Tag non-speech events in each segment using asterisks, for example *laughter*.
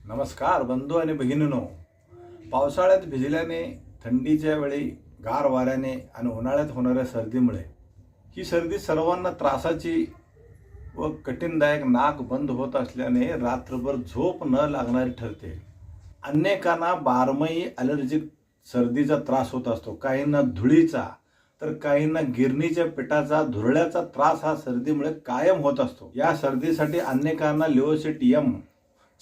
नमस्कार बंधू आणि भगिनीनो पावसाळ्यात भिजल्याने थंडीच्या वेळी गार वाऱ्याने आणि उन्हाळ्यात होणाऱ्या सर्दीमुळे ही सर्दी सर्वांना त्रासाची व कठीणदायक नाक बंद होत असल्याने रात्रभर झोप न लागणारी ठरते. अनेकांना बारमाही ॲलर्जिक सर्दीचा त्रास होत असतो. काहींना धुळीचा तर काहींना गिरणीच्या पिठाचा धुरळ्याचा त्रास हा सर्दीमुळे कायम होत असतो. या सर्दीसाठी अनेकांना लिओसिट यम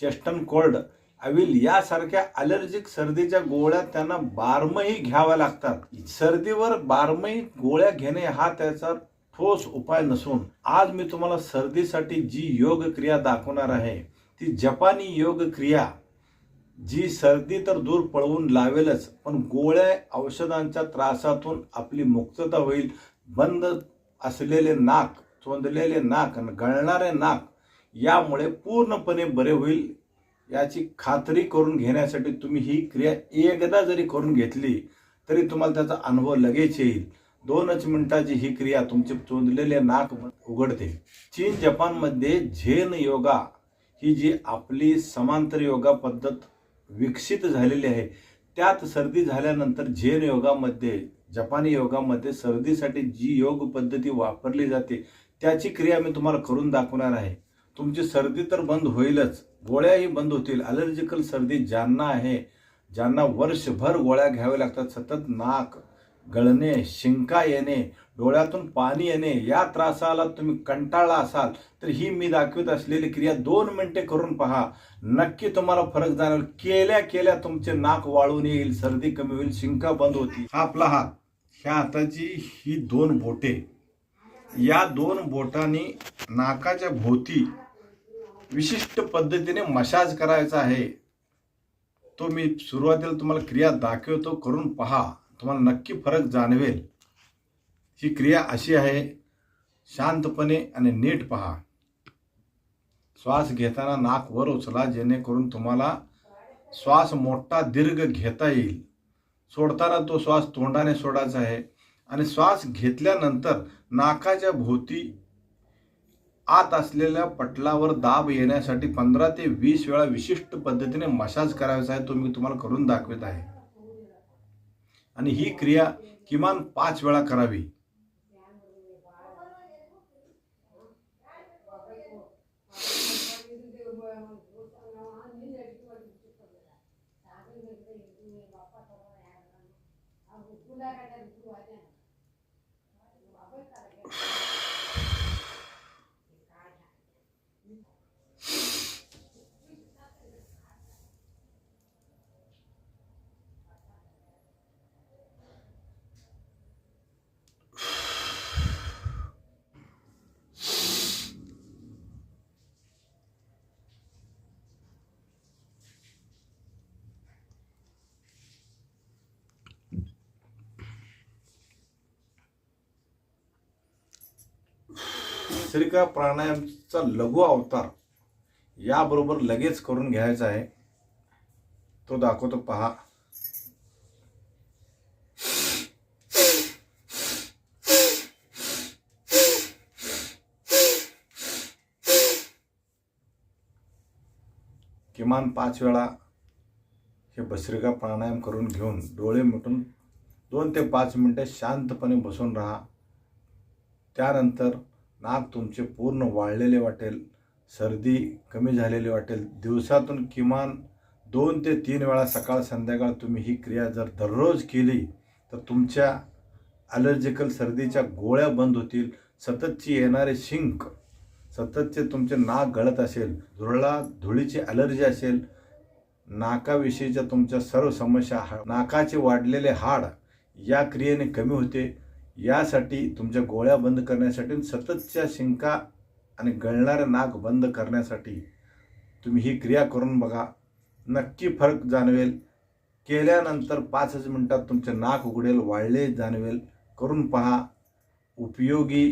चेस्टन कोल्ड अविल यासारख्या ॲलर्जिक सर्दीच्या गोळ्या त्यांना बारमही घ्याव्या लागतात. सर्दीवर बारमही गोळ्या घेणे हा त्याचा ठोस उपाय नसून आज मी तुम्हाला सर्दीसाठी जी योग क्रिया दाखवणार आहे ती जपानी योग क्रिया. जी सर्दी तर दूर पळवून लावेलच पण गोळ्या औषधांच्या त्रासातून आपली मुक्तता होईल. बंद असलेले नाक चोंदलेले नाक आणि गळणारे नाक यामुळे पूर्णपणे बरे होईल याची खात्री करून घेण्यासाठी तुम्ही ही क्रिया एकदा जरी करून घेतली तरी तुम्हाला त्याचा अनुभव लगेच येईल. दोनच मिनिटाची ही क्रिया तुमचे चोंदलेले नाक उघडते. चीन जपानमध्ये झेन योगा ही जी आपली समांतर योगा पद्धत विकसित झालेली आहे त्यात सर्दी झाल्यानंतर झेन योगामध्ये जपानी योगामध्ये सर्दीसाठी जी योग पद्धती वापरली जाते त्याची क्रिया मी तुम्हाला करून दाखवणार आहे. तुमची सर्दी तर बंद होईलच. गोळ्याही बंद होतील. अलर्जिकल सर्दी ज्यांना आहे ज्यांना वर्षभर गोळ्या घ्याव्या लागतात सतत नाक गळणे शिंका येणे डोळ्यातून पाणी येणे या त्रासाला तुम्ही कंटाळला असाल तर ही मी दाखवत असलेली क्रिया दोन मिनटे करून पहा. नक्की तुम्हाला फरक जाणवेल. केल्या केल्या तुमचे नाक वाळून येईल सर्दी कमी होईल शिंका बंद होतील. हा आपला हात. ह्या हाताची ही दोन बोटे. या दोन बोटांनी नाकाच्या भोवती विशिष्ट पद्धतीने मसाज करायचा आहे. तो मी सुरुवातीला तुम्हाला क्रिया दाखवतो करून पहा. तुम्हाला नक्की फरक जाणवेल. ही क्रिया अशी आहे शांतपणे आणि नीट पहा. श्वास घेताना नाक वर उचला जेणेकरून तुम्हाला श्वास मोठा दीर्घ घेता येईल. सोडताना तो श्वास तोंडाने सोडायचा आहे. आणि श्वास घेतल्यानंतर नाकाच्या भोवती आत असलेल्या पटलावर दाब येण्यासाठी पंधरा ते वीस वेळा विशिष्ट पद्धतीने मसाज करायचा आहे तो मी तुम्हाला करून दाखवत आहे. आणि ही क्रिया किमान पाच वेळा करावी. *laughs* भस्त्रिका प्राणायामचा लघु अवतार याबरोबर लगेच करून घ्यायचा आहे. तो दाखवतो पहा. किमान पाच वेळा हे भस्त्रिका प्राणायाम करून घेऊन डोळे मिटून दोन ते पाच मिनटे शांतपणे बसून राहा. त्यानंतर नाक तुमचे पूर्ण वाळलेले वाटेल सर्दी कमी झालेली वाटेल. दिवसातून किमान दोन ते तीन वेळा सकाळ संध्याकाळ तुम्ही ही क्रिया जर दररोज केली तर तुमच्या ॲलर्जिकल सर्दीच्या गोळ्या बंद होतील. सततची येणारे शिंक सततचे तुमचे नाक गळत असेल धुरळा धुळीची ॲलर्जी असेल नाकाविषयीच्या तुमच्या सर्व समस्या हा- नाकाचे वाढलेले हाड या क्रियेने कमी होते. यासाठी तुमच्या गोळ्या बंद करण्यासाठी सततच्या शिंका आणि गळणारं नाक बंद करण्यासाठी तुम्ही ही क्रिया करून बघा. नक्की फरक जाणवेल. केल्यानंतर पाचच मिनटात तुमचे नाक उघडेल वाळले जाणवेल. करून पहा. उपयोगी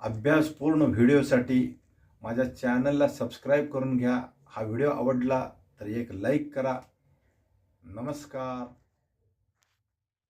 अभ्यासपूर्ण व्हिडिओसाठी माझ्या चॅनलला सबस्क्राईब करून घ्या. हा व्हिडिओ आवडला तर एक लाईक करा. नमस्कार.